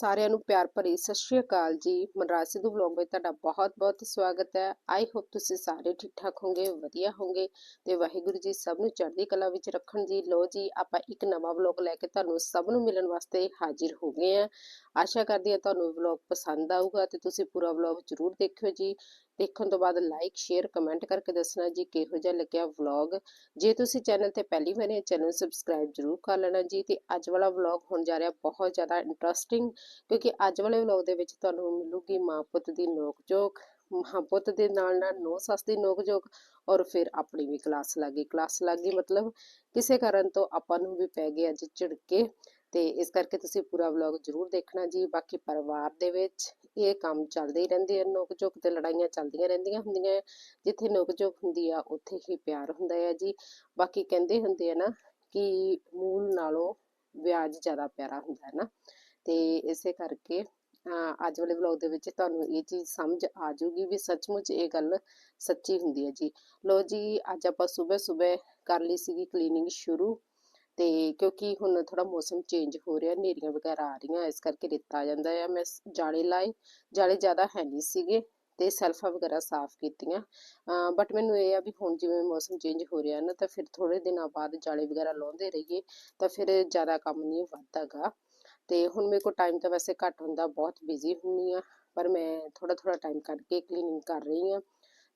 ਸਾਰਿਆਂ ਨੂੰ ਪਿਆਰ ਭਰੀ ਸਤਿ ਸ਼੍ਰੀ ਅਕਾਲ ਜੀ। ਮਨਰਾਜ ਸਿੱਧੂ ਵਲੌਗ ਵਿੱਚ ਤੁਹਾਡਾ ਬਹੁਤ-ਬਹੁਤ ਸਵਾਗਤ ਹੈ। ਆਈ ਹੋਪ ਤੁਸੀਂ ਸਾਰੇ ਠੀਕ ਠਾਕ ਹੋਵੋਗੇ ਵਧੀਆ ਹੋਵੋਗੇ ਤੇ ਵਾਹਿਗੁਰੂ ਜੀ ਸਭ ਨੂੰ ਚੜ੍ਹਦੀ ਕਲਾ ਵਿੱਚ ਰੱਖਣ ਜੀ। ਲੋ ਜੀ, ਆਪਾਂ ਇੱਕ ਨਵਾਂ ਵਲੌਗ ਲੈ ਕੇ ਤੁਹਾਨੂੰ ਸਭ ਨੂੰ ਮਿਲਣ ਵਾਸਤੇ ਹਾਜ਼ਰ ਹੋ ਗਏ ਆ ਆਸ਼ਾ ਕਰਦੀ ਹਾਂ ਤੁਹਾਨੂੰ ਵਲੌਗ ਪਸੰਦ ਆਊਗਾ ਤੇ ਤੁਸੀਂ ਪੂਰਾ ਵਲੌਗ ਜ਼ਰੂਰ ਦੇਖਿਓ ਜੀ। ਦੇਖਣ ਤੋਂ ਬਾਅਦ ਲਾਈਕ ਸ਼ੇਅਰ ਕਮੈਂਟ ਕਰਕੇ ਦੱਸਣਾ ਜੀ ਕਿਹੋ ਜਿਹਾ ਲੱਗਿਆ ਵਲੌਗ ਜੇ ਤੁਸੀਂ ਚੈਨਲ ਤੇ ਪਹਿਲੀ ਵਾਰ ਹੈ ਚੈਨਲ ਸਬਸਕ੍ਰਾਈਬ ਜ਼ਰੂਰ ਕਰ ਲੈਣਾ ਜੀ ਤੇ ਅੱਜ ਵਾਲਾ ਵਲੌਗ ਹੋਣ ਜਾ ਰਿਹਾ ਬਹੁਤ ਜ਼ਿਆਦਾ ਇੰਟਰਸਟਿੰਗ ਕਿਉਂਕਿ ਅੱਜ ਵਾਲੇ ਵਲੌਗ ਦੇ ਵਿੱਚ ਤੁਹਾਨੂੰ ਮਿਲੂਗੀ ਮਾਂ ਪੁੱਤ ਦੀ ਨੋਕ ਝੋਕ, ਮਾਂ ਪੁੱਤ ਦੇ ਨਾਲ ਨਾਲ ਨੋ ਸੱਸ ਦੀ ਨੋਕ ਝੋਕ ਔਰ ਫਿਰ ਆਪਣੀ ਵੀ ਕਲਾਸ ਲੱਗੀ। ਕਲਾਸ ਲੱਗੀ ਮਤਲਬ ਕਿਸੇ ਕਾਰਨ ਤੋਂ ਆਪਾਂ ਨੂੰ ਵੀ ਪੈ ਗਏ ਅੱਜ ਝਿੜਕੇ ਤੇ ਇਸ ਕਰਕੇ ਤੁਸੀਂ ਪੂਰਾ ਵਲੌਗ ਜ਼ਰੂਰ ਦੇਖਣਾ ਜੀ। ਬਾਕੀ ਪਰਿਵਾਰ ਦੇ ਵਿੱਚ ਇਹ ਕੰਮ ਚੱਲਦੇ ਹੀ ਰਹਿੰਦੇ ਆ ਨੋਕ ਝੋਕ ਤੇ ਲੜਾਈਆਂ ਚੱਲਦੀਆਂ ਰਹਿੰਦੀਆਂ ਹੁੰਦੀਆਂ ਜਿੱਥੇ ਨੋਕ ਝੋਕ ਹੁੰਦੀ ਆ, ਉੱਥੇ ਹੀ ਪਿਆਰ ਹੁੰਦਾ ਹੈ ਜੀ। ਬਾਕੀ ਕਹਿੰਦੇ ਹੁੰਦੇ ਆ ਨਾ ਕਿ ਮੂਲ ਨਾਲੋਂ ਵਿਆਜ ਜ਼ਿਆਦਾ ਪਿਆਰਾ ਹੁੰਦਾ ਹੈ ਨਾ। ਤੇ ਇਸੇ ਕਰਕੇ, ਅਹ ਅੱਜ ਵਾਲੇ ਵਲੌਗ ਦੇ ਵਿੱਚ ਤੁਹਾਨੂੰ ਇਹ ਚੀਜ਼ ਸਮਝ ਆ ਜਾਊਗੀ ਵੀ ਸੱਚਮੁੱਚ ਇਹ ਗੱਲ ਸੱਚੀ ਹੁੰਦੀ ਹੈ ਜੀ। ਲੋ ਜੀ, ਅੱਜ ਆਪਾਂ ਸਵੇਰ ਸਵੇਰ ਕਰ ਲਈ ਸੀਗੀ ਕਲੀਨਿੰਗ ਸ਼ੁਰੂ। ਤੇ ਕਿਉਂਕਿ ਹੁਣ ਥੋੜਾ ਮੌਸਮ ਚੇਂਜ ਹੋ ਰਿਹਾ, ਹਨੇਰੀਆਂ ਵਗੈਰਾ ਆ ਰਹੀਆਂ, ਇਸ ਕਰਕੇ ਰੇਤਾ ਆ ਜਾਂਦਾ ਆ। ਮੈਂ ਜਾਲੇ ਲਾਏ, ਜਾਲੇ ਜ਼ਿਆਦਾ ਹੈ ਨਹੀਂ ਸੀਗੇ ਤੇ ਸੈਲਫਾਂ ਵਗੈਰਾ ਸਾਫ਼ ਕੀਤੀਆਂ। ਬਟ ਮੈਨੂੰ ਇਹ ਆ ਵੀ ਹੁਣ ਜਿਵੇਂ ਮੌਸਮ ਚੇਂਜ ਹੋ ਰਿਹਾ ਨਾ, ਤਾਂ ਫਿਰ ਥੋੜੇ ਦਿਨਾਂ ਬਾਅਦ ਜਾਲੇ ਵਗੈਰਾ ਲਾਉਂਦੇ ਰਹੀਏ, ਤਾਂ ਫਿਰ ਜ਼ਿਆਦਾ ਕੰਮ ਨਹੀਂ ਵੱਧਦਾਗਾ ਤੇ ਹੁਣ ਮੇਰੇ ਕੋਲ ਟਾਈਮ ਤਾਂ ਵੈਸੇ ਘੱਟ ਹੁੰਦਾ, ਬਹੁਤ ਬਿਜ਼ੀ ਹੁੰਨੀ ਆ ਪਰ ਮੈਂ ਥੋੜਾ ਥੋੜਾ ਟਾਈਮ ਕੱਢ ਕੇ ਕਲੀਨਿੰਗ ਕਰ ਰਹੀ ਆ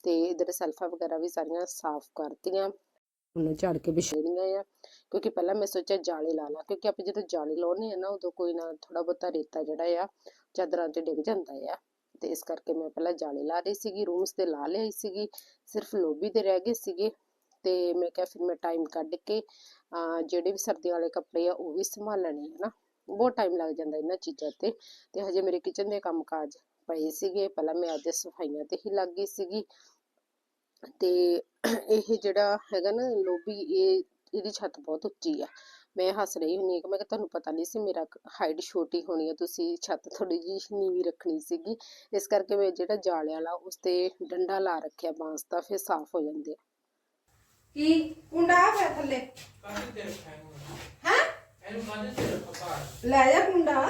ਤੇ ਇਧਰ ਸੈਲਫਾਂ ਵਗੈਰਾ ਵੀ ਸਾਰੀਆਂ ਸਾਫ਼ ਕਰਤੀਆਂ। ਹੁਣ ਝਾੜ ਕੇ ਵਿਛਾਉਣੀਆਂ ਆ ਕਿਉਂਕਿ ਪਹਿਲਾਂ ਮੈਂ ਸੋਚਿਆ ਜਾਲੇ ਲਾ ਲਾ, ਕਿਉਂਕਿ ਆਪਾਂ ਜਦੋਂ ਜਾਲੇ ਲਾਉਨੇ ਆ ਨਾ, ਉਦੋਂ ਕੋਈ ਨਾ ਥੋੜਾ ਬਹੁਤਾ ਰੇਤਾ ਜਿਹੜਾ ਆ, ਚਾਦਰਾਂ ਤੇ ਡਿੱਗ ਜਾਂਦਾ ਆ। ਤੇ ਇਸ ਕਰਕੇ ਮੈਂ ਪਹਿਲਾਂ ਜਾਲੇ ਲਾ ਰਹੀ ਸੀਗੀ, ਰੂਮਸ ਤੇ ਲਾ ਲਿਆਈ ਸੀਗੀ, ਸਿਰਫ ਲੋਬੀ ਤੇ ਰਹਿ ਗਏ ਸੀਗੇ। ਤੇ ਮੈਂ ਕਿਹਾ ਫਿਰ ਮੈਂ ਟਾਈਮ ਕੱਢ ਕੇ ਜਿਹੜੇ ਵੀ ਸਰਦੀਆਂ ਵਾਲੇ ਕੱਪੜੇ ਆ, ਉਹ ਵੀ ਸੰਭਾਲਣੇ ਆ ਬਹੁਤ ਟਾਈਮ ਲੱਗ ਜਾਂਦਾ ਇਹਨਾਂ ਚੀਜ਼ਾਂ ਤੇ ਤੇ ਹਜੇ ਮੇਰੇ ਕਿਚਨ ਦੇ ਕੰਮਕਾਜ ਪਏ ਸੀਗੇ। ਪਹਿਲਾਂ ਮੈਂ ਅੱਜ ਸਫਾਈਆਂ ਤੇ ਹੀ ਲੱਗ ਗਈ ਸੀਗੀ। ਤੇ ਇਹ ਜਿਹੜਾ ਹੈਗਾ ਨਾ ਲੋਬੀ ਇਹ ਇਹਦੀ ਛੱਤ ਬਹੁਤ ਉੱਚੀ ਆ। ਮੈਂ ਹੱਸ ਰਹੀ ਹੁੰਨੀ ਕਿ ਮੈਂ ਕਿਹਾ ਤੁਹਾਨੂੰ ਪਤਾ ਨਹੀਂ ਸੀ ਮੇਰਾ ਹਾਈਟ ਛੋਟੀ ਹੋਣੀ ਆ ਤੁਸੀਂ ਛੱਤ ਥੋੜੀ ਜਿਹੀ ਨੀਵੀਂ ਰੱਖਣੀ ਸੀਗੀ। ਇਸ ਕਰਕੇ ਮੈਂ ਜਿਹੜਾ ਜਾਲਿਆਂ ਵਾਲਾ ਉਸ ਤੇ ਡੰਡਾ ਲਾ ਰੱਖਿਆ ਬਾਂਸ ਦਾ ਫਿਰ ਸਾਫ਼ ਹੋ ਜਾਂਦੇ ਆ। ਕੀ? ਕੁੰਡਾ ਆ ਪਿਆ ਥੱਲੇ? ਕਾਹਦੇ ਤੇ ਰੱਖਿਆ ਇਹਨੂੰ? ਹੈ? ਇਹਨੂੰ ਕਾਹਦੇ ਤੇ ਰੱਖਾ ਭਾਰ ਲੈ ਜਾ ਕੁੰਡਾ।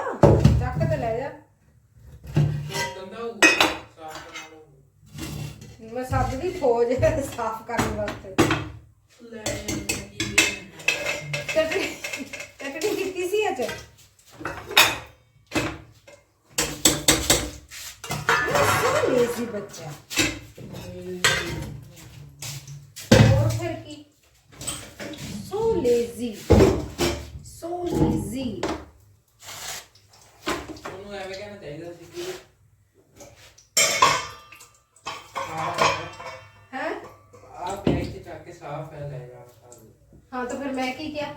ਚੱਕ ਤੇ ਲੈ ਜਾ। ਲਓ ਮੈਂ ਸੱਦ ਦੀ ਫੌਜ ਸਾਫ਼ ਕਰਨ ਵਾਸਤੇ। ਲੈ ਕੀ ਦੇ ਚਟਨੀ ਚਟਨੀ ਕੀਤੀ ਸੀ ਅੱਜ ਸੋ ਲੇਜ਼ੀ ਬੱਚਾ? ਹੋਰ ਫਿਰ ਕੀ? ਸੋ ਲੇਜ਼ੀ ਸੋ ਲੇਜ਼ੀ ਉਹਨੂੰ ਐਵੇਂ ਕਹਿਣਾ ਚਾਹੀਦਾ ਸੀ ਕਿ ਹਾਂ ਤਾਂ ਫਿਰ ਮੈਂ ਕੀ ਕਿਹਾ?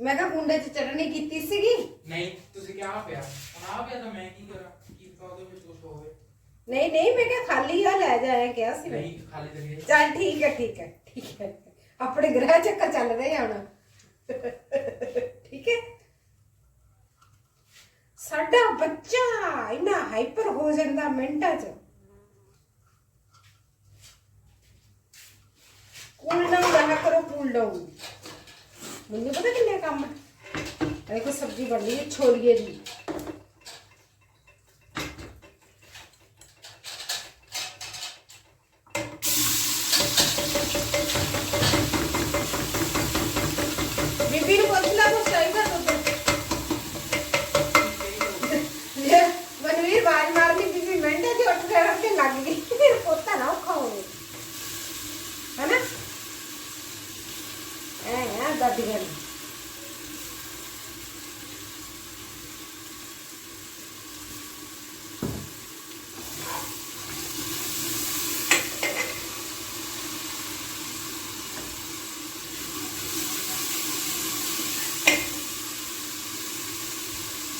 ਮੈਂ ਕਿਹਾ ਕੁੰਡੇ 'ਚ ਚਟਨੀ ਕੀਤੀ ਸੀਗੀ। ਨਹੀਂ ਤੁਸੀਂ ਕਿਹਾ ਪਿਆ। ਹੁਣ ਆ ਪਿਆ ਤਾਂ ਮੈਂ ਕੀ ਕਰਾਂ? ਕੀ ਪਤਾ ਉਹਦੇ ਵਿੱਚ ਕੁਝ ਹੋਵੇ। ਨਹੀਂ ਨਹੀਂ ਮੈਂ ਕਿਹਾ ਖਾਲੀ ਆ ਲੈ ਜਾਇਆ ਕਿਹਾ ਸੀ ਮੈਂ। ਨਹੀਂ ਖਾਲੀ ਕਰੀਏ ਚੱਲ ਠੀਕ ਹੈ ਠੀਕ ਹੈ ਠੀਕ ਹੈ। ਆਪਣੇ ਗ੍ਰਹਿ ਚੱਕਰ ਚੱਲ ਰਹੇ ਆ ਹੁਣ। ਠੀਕ ਹੈ? ਸਾਡਾ ਬੱਚਾ ਇੰਨਾ ਹਾਈਪਰ ਹੋ ਜਾਂਦਾ ਮਿੰਟਾਂ 'ਚ। ਕੂਲ ਡਾਊਨ ਰਹਾ ਕਰੋ ਕੂਲ ਡਾਊਨ ਮੈਨੂੰ ਪਤਾ ਕਿੰਨੇ ਕੰਮ? ਹੈ ਦੇਖੋ ਸਬਜ਼ੀ ਬਣ ਰਹੀ ਛੋਲੀਏ ਦੀ ਬੀਬੀ ਨੂੰ ਪੁੱਛ ਲਾ ਕੁਛ ਚਾਹੀਦਾ ਤੁਹਾਨੂੰ ਜੇ ਮਨਵੀਰ ਬਾਜ ਮਾਰਨੀ ਬੀਬੀ ਮਿੰਟਾਂ 'ਚ ਉੱਠ ਕੇ ਰੱਖ ਕੇ ਲੱਗ ਗਈ ਫਿਰ ਪੋਤਾ ਨਾ ਔਖਾ ਹੋਵੇ ਹੈਨਾ ਐ ਐ ਦਾਦੀ ਗੱਲ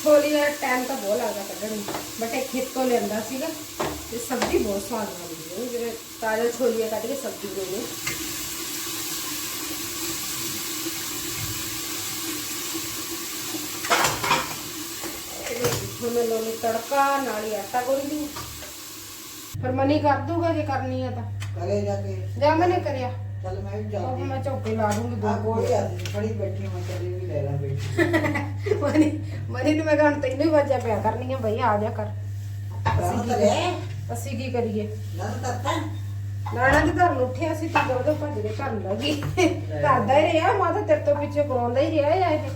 ਛੋਲੀ ਦਾ ਟਾਈਮ ਤਾਂ ਬਹੁਤ ਲੱਗਦਾ ਕੱਢਣ ਨੂੰ ਬਟ ਇਹ ਖੇਤ ਤੋਂ ਲਿਆਂਦਾ ਸੀਗਾ ਤੇ ਸਬਜ਼ੀ ਬਹੁਤ ਸਵਾਦ ਬਣਦੀ ਹੈ ਜਿਹੜੇ ਤਾਜ਼ਾ ਛੋਲੀਆਂ ਕੱਢ ਕੇ ਸਬਜ਼ੀ ਬਣਾਉਂਦੇ ਹੁਣ ਮੈਂ ਲਾਉਣੀ ਤੜਕਾ ਨਾਲ ਹੀ ਆਟਾ ਗੁੰਨ ਦੂੰ। ਫਿਰ ਮਨੀ ਕਰ ਦੂਗਾ ਜੇ ਕਰਨੀ ਆ ਤਾਂ। ਕਰੇ ਜਾ ਕੇ। ਜਾਂ ਮੈਨੇ ਕਰਿਆ। ਚੱਲ ਮੈਂ ਵੀ ਉਹ ਜਾਂਦੀ ਮੈਂ ਚੌਕੇ ਲਾ ਦੂੰਗੀ ਦੋ ਆ ਕੋਲ ਕੋਈ ਆਦਮੀ ਖੜੀ ਬੈਠੀ ਮੈਂ ਚੱਲੀ ਵੀ ਲੈ ਲਾਂ ਬੈਠੀ। ਮਨੀ ਮਨੀ ਨੂੰ ਮੈਂ ਕਹਾਂ ਤੈਨੂੰ ਹੀ ਵਾਜਾ ਪਿਆ ਕਰਨੀ ਆ ਬਈ ਆ ਜਾ ਕਰ। ਅਸੀਂ ਕੀ ਲੈ ਅਸੀਂ ਕੀ ਕਰੀਏ? ਨਾ ਤਾਂ ਨਾਣਾ ਦੇ ਘਰ ਨੂੰ ਉੱਠਿਆ ਸੀ ਤੂੰ ਦੋ ਭੱਜ ਕੇ ਘਰ ਨੂੰ ਲੱਗੀ ਕਰਦਾ ਹੀ ਰਿਹਾ ਮਾਤਾ ਤੇਰੇ ਤੋਂ ਪਿੱਛੇ ਕਰਾਉਂਦਾ ਹੀ ਰਿਹਾ ਆ ਇਹ।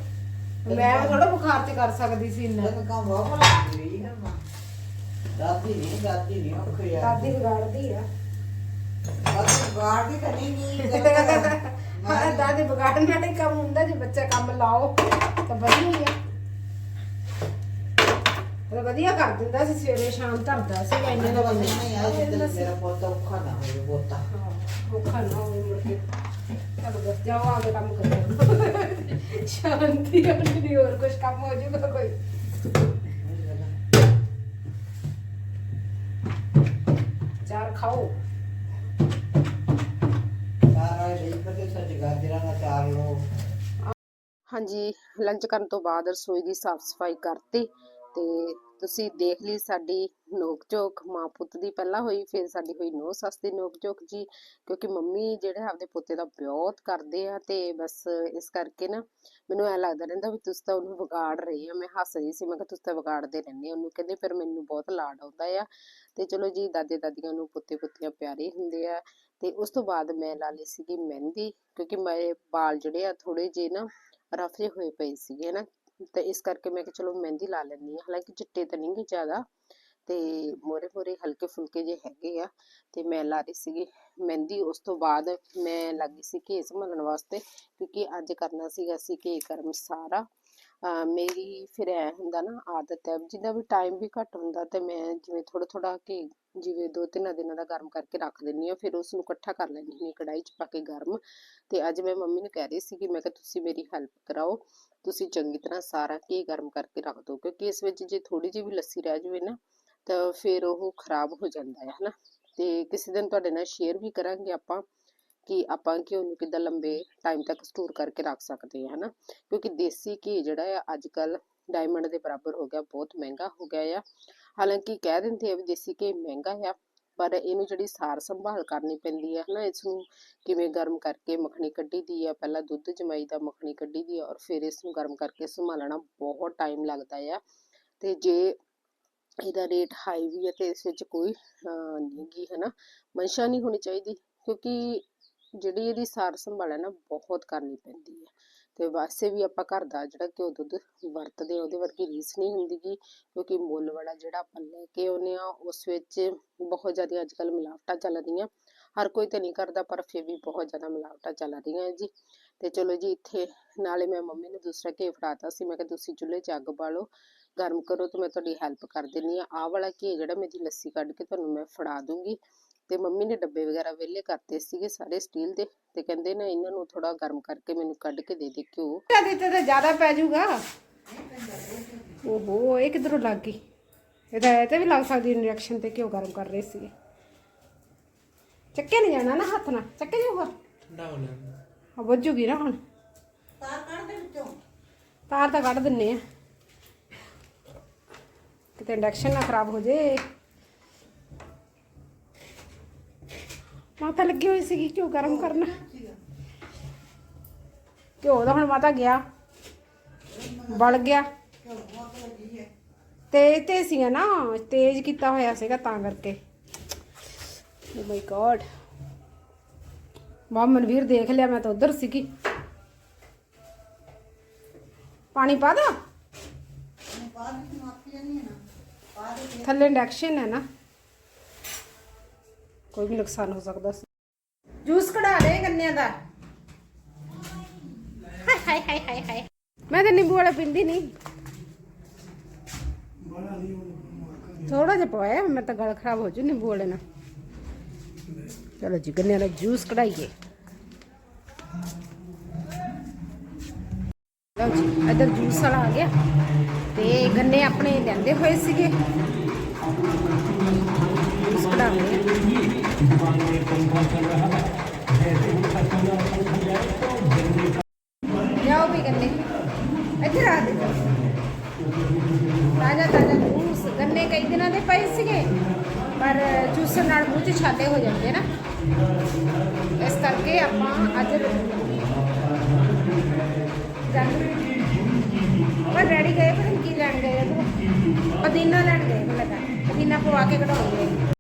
ਮੈਂ ਥੋੜਾ ਬੁਖਾਰ ਤੇ ਕਰ ਸਕਦੀ ਸੀ ਇੰਨਾ। ਕੰਮ ਬਹੁਤ ਲੱਗ ਰਹੀ ਹੈ ਮਾਂ। ਦਾਦੀ ਨਹੀਂ ਦਾਦੀ ਨਹੀਂ ਔਖੇ ਯਾਰ ਦਾਦੀ ਵਿਗਾੜਦੀ ਆ। ਦਾਦੀ ਗਾੜ ਵੀ ਕਰੇਗੀ ਹਾਂ ਦਾਦੀ ਵਿਗਾੜਨ ਹੀ ਕੰਮ ਹੁੰਦਾ ਜੇ ਬੱਚਾ ਕੰਮ ਲਾਓ ਤਾਂ ਵਧੀਆ ਹੀ ਆ। ਵਧੀਆ ਕਰ ਦਿੰਦਾ ਸੀ ਸਵੇਰੇ ਸ਼ਾਮ ਧਰਦਾ ਸੀ ਇੰਨੇ ਦਾ ਬੰਦਾ ਨਹੀਂ ਆਇਆ ਜਿੱਦਾਂ ਮੇਰਾ ਪੁੱਤ ਔਖਾ ਨਾ ਹੋਵੇ ਬੋਤਾ ਭੁੱਖਾ ਨਾ ਹੋਵੇ ਮੁੜ ਕੇ ਚਲੋ ਬਸ ਜਾਓ ਆਗੇ ਕੰਮ ਕਰੋ ਸ਼ਾਂਤੀ ਨਹੀਂ ਹੋਰ ਕੁਝ ਕੰਮ ਹੋ ਜਾਊਗਾ ਕੋਈ ਚਾਰ ਖਾਓ ਸਾਰਾ ਲਈ ਪਤੇ ਸੱਚ ਗਾਜਰਾਂ ਦਾ ਚਾਰ ਲੋ ਹਾਂਜੀ ਲੰਚ ਕਰਨ ਤੋਂ ਬਾਅਦ ਰਸੋਈ ਦੀ ਸਾਫ਼ ਸਫ਼ਾਈ ਕਰਤੀ ਤੇ ਤੁਸੀਂ ਦੇਖ ਲਈ ਸਾਡੀ ਨੋਕ ਝੋਕ, ਮਾਂ ਪੁੱਤ ਦੀ ਪਹਿਲਾਂ ਹੋਈ, ਫਿਰ ਸਾਡੀ ਹੋਈ ਨੋ ਸੱਸ ਦੀ ਨੋਕ ਝੋਕ ਜੀ, ਕਿਉਂਕਿ ਮੰਮੀ ਜਿਹੜੇ ਆਪਦੇ ਪੁੱਤੇ ਦਾ ਬਹੁਤ ਕਰਦੇ ਆ ਤੇ ਬਸ ਇਸ ਕਰਕੇ ਨਾ ਮੈਨੂੰ ਐ ਲੱਗਦਾ ਰਹਿੰਦਾ ਵੀ ਤੁਸੀਂ ਤਾਂ ਉਹਨੂੰ ਵਿਗਾੜ ਰਹੇ ਹੋ, ਮੈਂ ਹੱਸ ਰਹੀ ਸੀ, ਮੈਂ ਕਿਹਾ ਤੁਸੀਂ ਤਾਂ ਵਿਗਾੜਦੇ ਰਹਿੰਦੇ ਉਹਨੂੰ, ਕਹਿੰਦੇ ਫਿਰ ਮੈਨੂੰ ਬਹੁਤ ਲਾਡ ਆਉਂਦਾ ਆ। ਤੇ ਚਲੋ ਜੀ ਦਾਦੇ ਦਾਦੀਆਂ ਨੂੰ ਪੁੱਤੇ ਪੁੱਤੀਆਂ ਪਿਆਰੇ ਹੁੰਦੇ ਆ ਤੇ ਉਸ ਤੋਂ ਬਾਅਦ ਮੈਂ ਲਾ ਲਈ ਸੀਗੀ ਮਹਿੰਦੀ, ਕਿਉਂਕਿ ਮੇਰੇ ਵਾਲ ਜਿਹੜੇ ਆ ਥੋੜੇ ਜਿਹੇ ਨਾ ਰਫੇ ਹੋਏ ਪਏ ਸੀਗੇ ਨਾ ਤੇ ਇਸ ਕਰਕੇ ਮੈਂ ਕਿਹਾ ਚਲੋ ਮਹਿੰਦੀ ਲਾ ਲੈਂਦੀ ਹਾਂ। ਹਾਲਾਂਕਿ ਚਿੱਟੇ ਤਾਂ ਨਹੀਂ ਗੇ ਜ਼ਿਆਦਾ ਤੇ ਮੋਰੇ ਮੋਰੇ ਹਲਕੇ ਫੁਲਕੇ ਜੇ ਹੈਗੇ ਆ ਤੇ ਮੈਂ ਲਾ ਰਹੀ ਸੀਗੀ ਮਹਿੰਦੀ। ਉਸ ਤੋਂ ਬਾਅਦ ਮੈਂ ਲੱਗੀ ਸੀ ਘੀ ਸੰਭਾਲਣ ਵਾਸਤੇ ਕਿਉਂਕਿ ਅੱਜ ਕਰਨਾ ਸੀਗਾ ਅਸੀਂ ਘੀ ਕਰਮ ਸਾਰਾ। ਮੇਰੀ ਫਿਰ ਐ ਹੁੰਦਾ ਨਾ ਆਦਤ ਹੈ ਜਿੱਦਾਂ ਵੀ ਟਾਈਮ ਵੀ ਘੱਟ ਹੁੰਦਾ ਤੇ ਮੈਂ ਜਿਵੇਂ ਥੋੜਾ ਥੋੜਾ ਘੀ ਜਿਵੇਂ ਦੋ ਤਿੰਨ ਦਿਨਾਂ ਦਾ ਗਰਮ ਕਰਕੇ ਰੱਖ ਦਿੰਨੀ ਆ ਫਿਰ ਉਸ ਨੂੰ ਇਕੱਠਾ ਕਰ ਲੈਂਦੀ ਹੁੰਦੀ ਕੜਾਈ 'ਚ ਪਾ ਕੇ ਗਰਮ। ਤੇ ਅੱਜ ਮੈਂ ਮੰਮੀ ਨੂੰ ਕਹਿ ਰਹੀ ਸੀ ਕਿ ਮੈਂ ਕਿਹਾ, ਤੁਸੀਂ ਮੇਰੀ ਹੈਲਪ ਕਰਾਓ, ਤੁਸੀਂ ਚੰਗੀ ਤਰ੍ਹਾਂ ਸਾਰਾ ਘੀ ਗਰਮ ਕਰਕੇ ਰੱਖ ਦਿਓ, ਕਿਉਂਕਿ ਇਸ ਵਿੱਚ ਜੇ ਥੋੜੀ ਜਿਹੀ ਵੀ ਲੱਸੀ ਰਹਿ ਜਾਵੇ ਨਾ, ਤਾਂ ਫਿਰ ਉਹ ਖਰਾਬ ਹੋ ਜਾਂਦਾ ਹੈ, ਹਨਾ? ਤੇ ਕਿਸੇ ਦਿਨ ਤੁਹਾਡੇ ਨਾਲ ਸ਼ੇਅਰ ਵੀ ਕਰਾਂਗੇ ਆਪਾਂ। ਕਿ ਆਪਾਂ ਘਿਓ ਨੂੰ ਕਿੱਦਾਂ ਲੰਬੇ ਟਾਈਮ ਤੱਕ ਸਟੋਰ ਕਰਕੇ ਰੱਖ ਸਕਦੇ ਹਾਂ, ਹਨਾ? ਕਿਉਂਕਿ ਦੇਸੀ ਘੀ ਜਿਹੜਾ ਆ ਅੱਜ ਕੱਲ ਡਾਇਮੰਡ ਦੇ ਬਰਾਬਰ ਹੋ ਗਿਆ, ਬਹੁਤ ਮਹਿੰਗਾ ਹੋ ਗਿਆ ਆ। ਹਾਲਾਂਕਿ ਕਹਿ ਦਿੰਦੇ ਆ ਵੀ ਦੇਸੀ ਘੀ ਮਹਿੰਗਾ ਆ, ਪਰ ਇਹਨੂੰ ਜਿਹੜੀ ਸਾਰ ਸੰਭਾਲ ਕਰਨੀ ਪੈਂਦੀ ਹੈ ਹਨਾ? ਇਸ ਨੂੰ ਕਿਵੇਂ ਗਰਮ ਕਰਕੇ ਮੱਖਣੀ ਕੱਢੀ ਦੀ ਆ, ਪਹਿਲਾਂ ਦੁੱਧ ਜਮਾਈ ਦਾ ਮੱਖਣੀ ਕੱਢੀ ਦੀ ਆ, ਔਰ ਫਿਰ ਇਸ ਨੂੰ ਗਰਮ ਕਰਕੇ ਸੰਭਾਲਣਾ ਬਹੁਤ ਟਾਈਮ ਲੱਗਦਾ ਆ। ਤੇ ਜੇ ਇਹਦਾ ਰੇਟ ਹਾਈ ਵੀ ਹੈ ਤੇ ਇਸ ਵਿੱਚ ਕੋਈ ਨਹੀਂ ਗੀ ਹਨਾ? ਮਨਸ਼ਾ ਨਹੀਂ ਹੋਣੀ ਚਾਹੀਦੀ, ਕਿਉਂਕਿ ਜਿਹੜੀ ਇਹਦੀ ਸਾਰ ਸੰਭਾਲ ਹੈ ਨਾ, ਬਹੁਤ ਕਰਨੀ ਪੈਂਦੀ ਹੈ। ਤੇ ਵੈਸੇ ਵੀ ਆਪਾਂ ਘਰ ਦਾ ਜਿਹੜਾ ਘਿਓ ਦੁੱਧ ਵਰਤਦੇ ਆ ਉਹਦੇ ਵਰਗੀ ਰੀਸ ਨਹੀਂ ਹੁੰਦੀ ਗੀ, ਕਿਉਂਕਿ ਮੁੱਲ ਵਾਲਾ ਜਿਹੜਾ ਆਪਾਂ ਲੈ ਕੇ ਆਉਂਦੇ ਆ ਉਸ ਵਿੱਚ ਬਹੁਤ ਜ਼ਿਆਦਾ ਅੱਜ ਕੱਲ੍ਹ ਮਿਲਾਵਟਾਂ ਚੱਲ ਰਹੀਆਂ। ਹਰ ਕੋਈ ਤਾਂ ਨਹੀਂ ਕਰਦਾ, ਪਰ ਫਿਰ ਵੀ ਬਹੁਤ ਜ਼ਿਆਦਾ ਮਿਲਾਵਟਾਂ ਚੱਲ ਰਹੀਆਂ ਜੀ। ਤੇ ਚਲੋ ਜੀ, ਇੱਥੇ ਨਾਲੇ ਮੈਂ ਮੰਮੀ ਨੂੰ ਦੂਸਰਾ ਘੀ ਫੜਾਤਾ ਸੀ, ਮੈਂ ਕਿਹਾ ਤੁਸੀਂ ਚੁੱਲ੍ਹੇ 'ਚ ਅੱਗ ਬਾਲੋ, ਗਰਮ ਕਰੋ ਤੇ ਮੈਂ ਤੁਹਾਡੀ ਹੈਲਪ ਕਰ ਦਿੰਨੀ ਆ ਆਹ ਵਾਲਾ ਘੀ ਜਿਹੜਾ ਮੇਰੀ ਲੱਸੀ ਕੱਢ ਕੇ ਤੁਹਾਨੂੰ ਮੈਂ ਫੜਾ ਦੂੰਗੀ। ਤੇ ਮੰਮੀ ਨੇ ਡੱਬੇ ਵਗੈਰਾ ਵਿਹਲੇ ਕਰਤੇ ਸੀਗੇ ਸਾਰੇ ਸਟੀਲ ਦੇ ਤੇ ਕਹਿੰਦੇ ਨਾ ਇਹਨਾਂ ਨੂੰ ਥੋੜਾ ਗਰਮ ਕਰਕੇ ਮੈਨੂੰ ਕੱਢ ਕੇ ਦੇ ਦੇ ਘਿਓ। ਦਿੱਤੇ ਤਾਂ ਜ਼ਿਆਦਾ ਪੈ ਜਾਊਗਾ? ਓਹੋ ਇਹ ਕਿਧਰੋਂ ਲੱਗ ਗਈ? ਇਹਦਾ ਇਹ ਤੇ ਵੀ ਲੱਗ ਸਕਦੀ ਇੰਜੈਕਸ਼ਨ ਤੇ ਕਿਉਂ ਗਰਮ ਕਰ ਰਹੇ ਸੀ ਚੱਕੇ ਨਹੀਂ ਜਾਣਾ ਨਾ ਹੱਥ ਨਾਲ? ਚੱਕੇ ਜਾਊਗਾ? ਠੰਡਾ ਹੋ ਲੈਂਦਾ ਆ ਵੱਜੂਗੀ ਨਾ ਹੁਣ। ਤਾਰ ਕੱਢ ਦੇ ਵਿੱਚੋਂ। ਤਾਰ ਤਾਂ ਕੱਢ ਦਿੰਨੇ ਆ। ਕਿਤੇ ਇੰਡਕਸ਼ਨ ਨਾ ਖਰਾਬ ਹੋ ਜੇ। ਮਾਤਾ ਲੱਗੀ ਹੋਈ ਸੀਗੀ ਕਿਉਂ ਗਰਮ ਕਰਨਾ। ਘਿਓ ਦਾ ਹੁਣ ਮਾਤਾ ਗਿਆ। ਬਲ ਗਿਆ। ਤੇਜ਼ ਤੇ ਸੀਗਾ ਨਾ ਤੇਜ਼ ਕੀਤਾ ਹੋਇਆ ਸੀਗਾ ਤਾਂ ਕਰਕੇ। ਓ ਮਾਈ ਗॉड ਮਾਂ ਮਨਵੀਰ ਦੇਖ ਲਿਆ ਮੈਂ ਤਾਂ ਉਧਰ ਸੀਗੀ। ਪਾਣੀ ਪਾ ਦਾ। ਪਾ ਦੇ ਮਾਫੀ ਨਹੀਂ ਨਾ। ਪਾ ਦੇ ਥੱਲੇ ਇੰਡਕਸ਼ਨ ਹੈ ਨਾ। ਕੋਈ ਵੀ ਨੁਕਸਾਨ ਹੋ ਸਕਦਾ ਸੀ। ਜੂਸ ਕਢਾ ਦੇ ਗੰਨਿਆਂ ਦਾ। ਹਾਏ ਹਾਏ ਹਾਏ ਹਾਏ ਹਾਏ। ਮੈਂ ਤਾਂ ਨਿੰਬੂ ਵਾਲਾ ਪੀਂਦੀ ਨਹੀਂ ਥੋੜਾ ਜਿਹਾ ਪਵਾਇਆ ਮੈਂ ਤਾਂ ਗਲ ਖਰਾਬ ਹੋ ਜੂ ਨਿੰਬੂ ਵਾਲੇ ਨਾਲ। ਚਲੋ ਜੀ ਗੰਨਿਆਂ ਦਾ ਜੂਸ ਕਢਾਈਏ। ਲਓ ਜੀ ਇੱਧਰ ਜੂਸ ਵਾਲਾ ਆ ਗਿਆ। ਤੇ ਗੰਨੇ ਆਪਣੇ ਲਿਆਂਦੇ ਹੋਏ ਸੀਗੇ। ਜੂਸ ਕਢਾਉਂਦੇ ਆ ਲਿਆਓ ਵੀ ਗੰਨੇ ਇੱਥੇ ਰੱਖ ਦੇ ਤਾਜ਼ਾ ਤਾਜ਼ਾ ਜੂਸ ਗੰਨੇ ਕਈ ਦਿਨਾਂ ਦੇ ਪਏ ਸੀਗੇ ਪਰ ਜੂਸਰ ਨਾਲ ਮੂੰਹ 'ਚ ਛਾਲੇ ਹੋ ਜਾਂਦੇ ਨਾ ਇਸ ਕਰਕੇ ਆਪਾਂ ਅੱਜ ਜਾਂਦੇ ਪਰ ਡੈਡੀ ਗਏ ਪਤਾ ਨੀ ਕੀ ਲੈਣ ਗਏ ਉਹ ਪਦੀਨਾ ਲੈਣ ਗਏ ਮੈਨੂੰ ਲੱਗਾ ਪਦੀਨਾ ਪਵਾ ਕੇ ਕਢਾਉਣਗੇ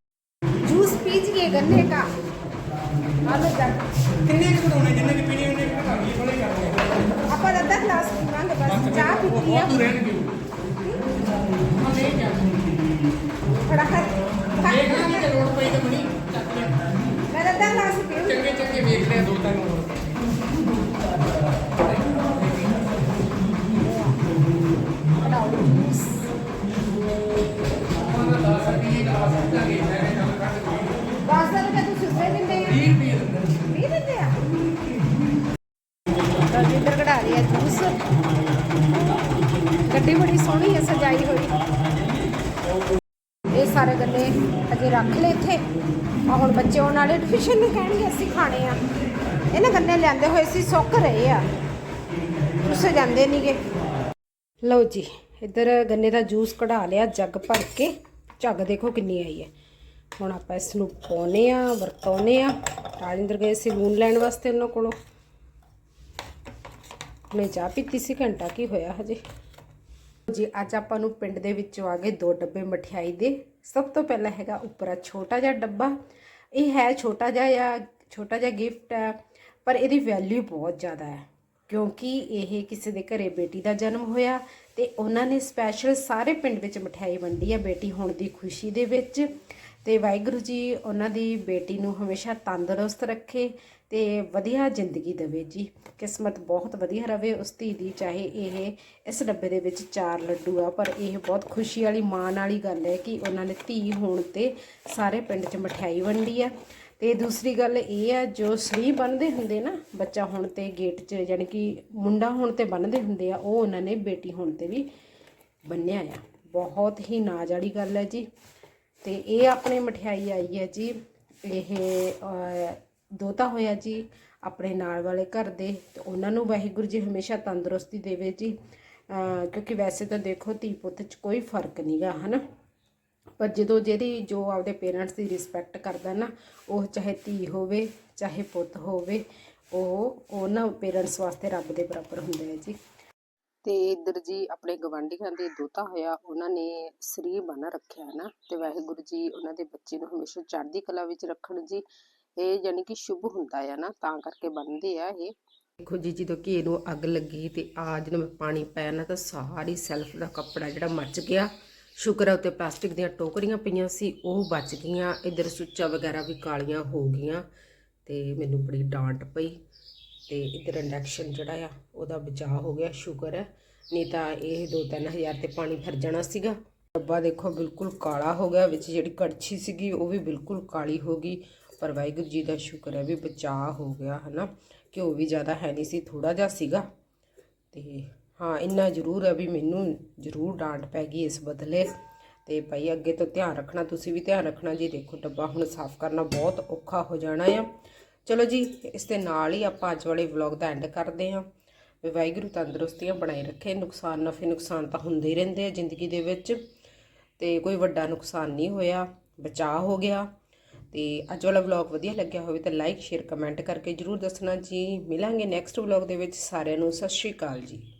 ਗੱਡੀ ਬੜੀ ਸੋਹਣੀ ਹੈ ਸਜਾਈ ਹੋਈ। ਇਹ ਸਾਰੇ ਗੱਲੇ ਅਜੇ ਰੱਖ ਲਏ ਇੱਥੇ। ਆ ਹੁਣ ਬੱਚੇ ਆਉਣ ਵਾਲੇ ਟਿਊਸ਼ਨ ਨੂੰ ਕਹਿਣਗੇ, ਅਸੀਂ ਖਾਣੇ ਆ। ਇਹਨੇ ਗੰਨੇ ਲਿਆਂਦੇ ਹੋਏ ਸੀ, ਸੁੱਕ ਰਹੇ ਆ। ਉਸੇ ਜਾਂਦੇ ਨਹੀਂਗੇ। ਲਓ ਜੀ, ਇੱਧਰ ਗੰਨੇ ਦਾ ਜੂਸ ਕਢਾ ਲਿਆ, ਜੱਗ ਭਰ ਕੇ। ਝੱਗ ਦੇਖੋ ਕਿੰਨੀ ਆਈ ਹੈ। ਹੁਣ ਆਪਾਂ ਇਸ ਨੂੰ ਪਾਉਨੇ ਆ ਵਰਤਾਉਨੇ ਆ। ਰਾਜਿੰਦਰ ਗਏ ਸੀ ਲੂਣ ਲੈਣ ਵਾਸਤੇ ਉਹਨਾਂ ਕੋਲੋਂ। ਮੈਂ ਚਾਹ ਪੀਤੀ ਸੀ, ਘੰਟਾ ਕੀ ਹੋਇਆ ਹਜੇ? ਜੀ, ਅੱਜ ਆਪਾਂ ਨੂੰ ਪਿੰਡ ਦੇ ਵਿੱਚੋਂ ਆ ਗਏ ਦੋ ਡੱਬੇ ਮਠਿਆਈ ਦੇ। ਸਭ ਤੋਂ ਪਹਿਲਾਂ ਹੈਗਾ ਉੱਪਰ ਆ ਛੋਟਾ ਜਿਹਾ ਡੱਬਾ। ਇਹ ਹੈ ਛੋਟਾ ਜਿਹਾ ਜਾਂ ਛੋਟਾ ਜਿਹਾ ਗਿਫਟ ਹੈ ਪਰ ਇਹਦੀ ਵੈਲਿਊ ਬਹੁਤ ਜ਼ਿਆਦਾ ਹੈ, ਕਿਉਂਕਿ ਇਹ ਕਿਸੇ ਦੇ ਘਰੇ ਬੇਟੀ ਦਾ ਜਨਮ ਹੋਇਆ ਤੇ ਉਹਨਾਂ ਨੇ ਸਪੈਸ਼ਲ ਸਾਰੇ ਪਿੰਡ ਵਿੱਚ ਮਠਿਆਈ ਵੰਡੀ ਹੈ ਬੇਟੀ ਹੋਣ ਦੀ ਖੁਸ਼ੀ ਦੇ ਵਿੱਚ। ਤੇ ਵਾਹਿਗੁਰੂ ਜੀ ਉਹਨਾਂ ਦੀ ਬੇਟੀ ਨੂੰ ਹਮੇਸ਼ਾ ਤੰਦਰੁਸਤ ਰੱਖੇ ਤੇ ਵਧੀਆ ਜ਼ਿੰਦਗੀ ਦੇਵੇ ਜੀ। ਕਿਸਮਤ ਬਹੁਤ ਵਧੀਆ ਰਵੇ ਉਸ ਧੀ ਦੀ, ਚਾਹੇ ਇਹ ਇਸ ਡੱਬੇ ਦੇ ਵਿੱਚ ਚਾਰ ਲੱਡੂ ਆ, ਪਰ ਇਹ ਬਹੁਤ ਖੁਸ਼ੀ ਵਾਲੀ, ਮਾਣ ਵਾਲੀ ਗੱਲ ਹੈ ਕਿ ਉਹਨਾਂ ਨੇ ਧੀ ਹੋਣ ਤੇ ਸਾਰੇ ਪਿੰਡ 'ਚ ਮਠਿਆਈ ਵੰਡੀ ਆ। ਤੇ ਦੂਸਰੀ ਗੱਲ ਇਹ ਆ, ਜੋ ਸਰੀ ਬੰਨਦੇ ਹੁੰਦੇ ਨਾ, ਬੱਚਾ ਹੋਣ ਤੇ ਗੇਟ 'ਚ, ਯਾਨੀ ਕਿ ਮੁੰਡਾ ਹੋਣ ਤੇ ਬੰਨਦੇ ਹੁੰਦੇ ਆ, ਉਹ ਉਹਨਾਂ ਨੇ ਬੇਟੀ ਹੋਣ ਤੇ ਵੀ ਬੰਨਿਆ ਆ। ਬਹੁਤ ਹੀ ਨਾਜ਼ ਵਾਲੀ ਗੱਲ ਹੈ ਜੀ। ਤੇ ਇਹ ਆਪਣੇ ਮਠਿਆਈ ਆਈ ਹੈ ਜੀ। ਇਹ ਦੋਤਾ ਹੋਇਆ ਜੀ, ਆਪਣੇ ਨਾਲ ਵਾਲੇ ਘਰ ਦੇ। ਤੇ ਉਹਨਾਂ ਨੂੰ ਵਾਹਿਗੁਰੂ ਜੀ ਹਮੇਸ਼ਾ ਤੰਦਰੁਸਤੀ ਦੇਵੇ ਜੀ। ਕਿਉਂਕਿ ਵੈਸੇ ਤਾਂ ਦੇਖੋ ਧੀ ਪੁੱਤ 'ਚ ਕੋਈ ਫ਼ਰਕ ਨਹੀਂਗਾ ਹਨਾ? ਪਰ ਜਦੋਂ ਜਿਹਦੀ, ਜੋ ਆਪਦੇ ਪੇਰੈਂਟਸ ਦੀ ਰਿਸਪੈਕਟ ਕਰਦਾ ਨਾ, ਉਹ ਚਾਹੇ ਧੀ ਹੋਵੇ, ਚਾਹੇ ਪੁੱਤ ਹੋਵੇ, ਉਹ ਉਹਨਾਂ ਪੇਰੈਂਟਸ ਵਾਸਤੇ ਰੱਬ ਦੇ ਬਰਾਬਰ ਹੁੰਦਾ ਹੈ ਜੀ। ਤੇ ਇੱਧਰ ਜੀ ਆਪਣੇ ਗਵਾਂਢੀਆਂ ਦੇ ਦੋਤਾ ਹੋਇਆ, ਉਹਨਾਂ ਨੇ ਸਰੀਰ ਬਣ ਰੱਖਿਆ ਹੈ ਨਾ, ਤੇ ਵਾਹਿਗੁਰੂ ਜੀ ਉਹਨਾਂ ਦੇ ਬੱਚੇ ਨੂੰ ਹਮੇਸ਼ਾ ਚੜ੍ਹਦੀ ਕਲਾ ਵਿੱਚ ਰੱਖਣ ਜੀ, ਇਹ ਯਾਨੀ ਕਿ ਸ਼ੁਭ ਹੁੰਦਾ ਹੈ ਨਾ, ਤਾਂ ਕਰਕੇ ਬੰਨਦੇ ਆ ਇਹ। ਦੇਖੋ ਜੀ, ਜਦੋਂ ਘੀ ਨੂੰ ਅੱਗ ਲੱਗੀ ਤੇ ਆ ਜਦੋਂ ਮੈਂ ਪਾਣੀ ਪਾਇਆ ਨਾ, ਤਾਂ ਸਾਰੀ ਸੈਲਫ ਦਾ ਕੱਪੜਾ ਜਿਹੜਾ ਮੱਚ ਗਿਆ ਸ਼ੁਕਰ ਹੈ ਉੱਤੇ ਪਲਾਸਟਿਕ ਦੀਆਂ ਟੋਕਰੀਆਂ ਪਈਆਂ ਸੀ, ਉਹ ਬਚ ਗਈਆਂ, ਇਧਰ ਸੁੱਚਾ ਵਗੈਰਾ ਵੀ ਕਾਲੀਆਂ ਹੋ ਗਈਆਂ, ਤੇ ਮੈਨੂੰ ਬੜੀ ਡਾਂਟ ਪਈ। ਤੇ ਇਧਰ ਇੰਡਕਸ਼ਨ ਜਿਹੜਾ ਆ, ਉਹਦਾ ਬਚਾਅ ਹੋ ਗਿਆ, ਸ਼ੁਕਰ ਹੈ। ਨਹੀਂ ਤਾਂ ਇਹ 2-3000 ਤੇ ਪਾਣੀ ਫਿਰ ਜਾਣਾ ਸੀਗਾ। ਡੱਬਾ ਦੇਖੋ, ਬਿਲਕੁਲ ਕਾਲਾ ਹੋ ਗਿਆ, ਵਿੱਚ ਜਿਹੜੀ ਕੜਛੀ ਸੀਗੀ, ਉਹ ਵੀ ਬਿਲਕੁਲ ਕਾਲੀ ਹੋ ਗਈ। ਪਰ ਵਾਹਿਗੁਰੂ ਜੀ ਦਾ ਸ਼ੁਕਰ ਹੈ ਵੀ ਬਚਾਅ ਹੋ ਗਿਆ, ਹਨਾ। ਘਿਓ ਵੀ ਜ਼ਿਆਦਾ ਹੈ ਨਹੀਂ ਸੀ ਥੋੜਾ ਜਿਹਾ ਸੀਗਾ। ਤੇ ਹਾਂ, ਇੰਨਾ ਜ਼ਰੂਰ ਹੈ ਵੀ ਮੈਨੂੰ ਜ਼ਰੂਰ ਡਾਂਟ ਪੈ ਗਈ ਇਸ ਬਦਲੇ। ਤੇ ਭਾਈ, ਅੱਗੇ ਤੋਂ ਧਿਆਨ ਰੱਖਣਾ, ਤੁਸੀਂ ਵੀ ਧਿਆਨ ਰੱਖਣਾ ਜੀ। ਦੇਖੋ, ਡੱਬਾ ਹੁਣ ਸਾਫ਼ ਕਰਨਾ ਬਹੁਤ ਔਖਾ ਹੋ ਜਾਣਾ ਆ। ਚਲੋ ਜੀ, ਇਸ ਦੇ ਨਾਲ ਹੀ ਆਪਾਂ ਅੱਜ ਵਾਲੇ ਵਲੌਗ ਦਾ ਐਂਡ ਕਰਦੇ ਹਾਂ। ਵੀ ਵਾਹਿਗੁਰੂ ਤੰਦਰੁਸਤੀਆਂ ਬਣਾਈ ਰੱਖੇ। ਨੁਕਸਾਨ ਨਫੇ ਨੁਕਸਾਨ ਤਾਂ ਹੁੰਦੇ ਹੀ ਰਹਿੰਦੇ ਆ ਜ਼ਿੰਦਗੀ ਦੇ ਵਿੱਚ। ਤੇ ਕੋਈ ਵੱਡਾ ਨੁਕਸਾਨ ਨਹੀਂ ਹੋਇਆ, ਬਚਾਅ ਹੋ ਗਿਆ। ਤੇ ਅੱਜ ਵਾਲਾ ਵਲੌਗ ਵਧੀਆ ਲੱਗਿਆ ਹੋਵੇ ਤਾਂ ਲਾਈਕ ਸ਼ੇਅਰ ਕਮੈਂਟ ਕਰਕੇ ਜਰੂਰ ਦੱਸਣਾ ਜੀ। ਮਿਲਾਂਗੇ ਨੈਕਸਟ ਵਲੌਗ ਦੇ ਵਿੱਚ ਸਾਰਿਆਂ ਨੂੰ। ਸਤਿ ਸ਼੍ਰੀ ਅਕਾਲ ਜੀ।